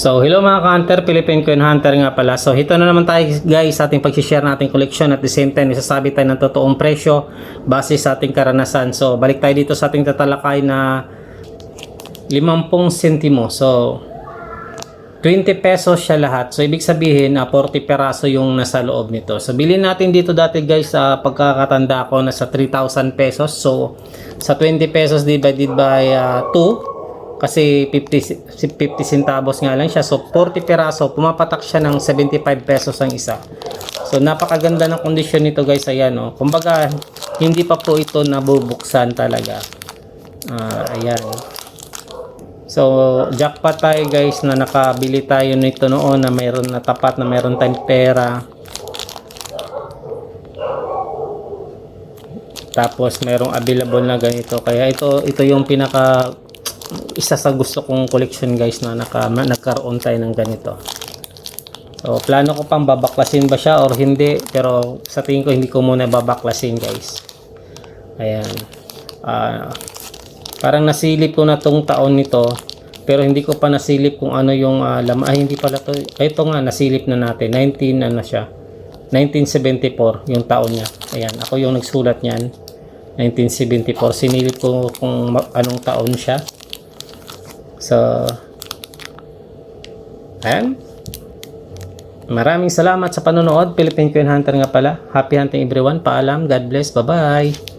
So, hello mga ka-hunter, Philippine Coin Hunter nga pala. So, ito na naman tayo guys sa ating pag-share nating collection at the same time, isasabi tayo ng totoong presyo base sa ating karanasan. So, balik tayo dito sa ating tatalakay na 50 sentimo. So, 20 pesos siya lahat. So, ibig sabihin, na 40 peraso yung nasa loob nito. So, bilhin natin dito dati guys sa pagkakatanda ko nasa 3,000 pesos. So, sa 20 pesos divided by ah, 2, kasi 50, 50 centavos nga lang siya. So, 40 peraso, pumapatak siya ng 75 pesos ang isa. So, napakaganda ng kondisyon nito guys. Ayan, oh. Kumbaga, hindi pa po ito nabubuksan talaga. Ah, ayan. So, jackpot tayo guys na nakabili tayo nito noon na mayroon na tapat na mayroon tayong pera. Tapos mayroong available na ganito. Kaya ito ito yung pinaka isa sa gusto kong collection guys na naka, nagkaroon tayo ng ganito. So, plano ko pang babaklasin ba siya or hindi. Pero sa tingin ko hindi ko muna babaklasin guys. Ayan. Ah, parang nasilip ko na tong taon nito. Pero hindi ko pa nasilip kung ano yung uh, laman. Ay, hindi pala to. Ay, ito nga, nasilip na natin. 19, ano siya. 1974, yung taon niya. Ayan, ako yung nagsulat niyan. 1974. Sinilip ko kung anong taon siya. So, ayan. Maraming salamat sa panonood. Philippine Coin Hunter nga pala. Happy hunting everyone. Paalam. God bless. Bye-bye.